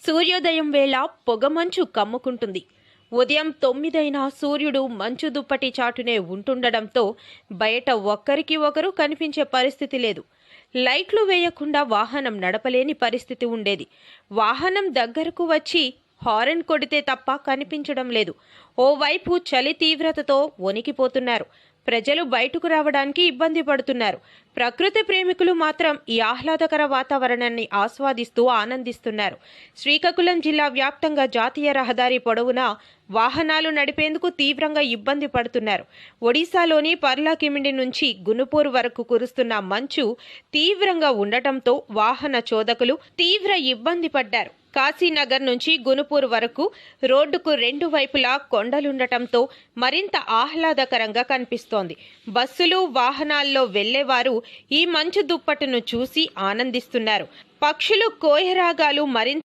సూర్యోదయం వేళ పొగమంచు కమ్ముకుంటుంది. ఉదయం తొమ్మిదైనా సూర్యుడు మంచు దుప్పటి చాటునే ఉంటుండడంతో బయట ఒక్కరికి ఒకరు కనిపించే పరిస్థితి లేదు. లైట్లు వేయకుండా వాహనం నడపలేని పరిస్థితి ఉండేది. వాహనం దగ్గరకు వచ్చి హారన్ కొడితే తప్ప కనిపించడం లేదు. ఓవైపు చలి తీవ్రతతో వణికిపోతున్నారు. ప్రజలు బయటకు రావడానికి ఇబ్బంది పడుతున్నారు. ప్రకృతి ప్రేమికులు మాత్రం ఈ ఆహ్లాదకర వాతావరణాన్ని ఆస్వాదిస్తూ ఆనందిస్తున్నారు. శ్రీకాకుళం జిల్లా వ్యాప్తంగా జాతీయ రహదారి పొడవునా వాహనాలు నడిపేందుకు తీవ్రంగా ఇబ్బంది పడుతున్నారు. ఒడిశాలోని పర్లాకిమిడి నుంచి గునుపూర్ వరకు కురుస్తున్న మంచు తీవ్రంగా ఉండటంతో వాహన చోదకులు తీవ్ర ఇబ్బంది పడ్డారు. కాశీనగర్ నుంచి గునుపూర్ వరకు రోడ్డుకు రెండు వైపులా కొండలుండటంతో మరింత ఆహ్లాదకరంగా కనిపిస్తుంది. బస్సులు వాహనాల్లో వెళ్ళేవారు ఈ మంచు దుప్పట్టును చూసి ఆనందిస్తున్నారు. పక్షులు కోయరాగాలు మరింత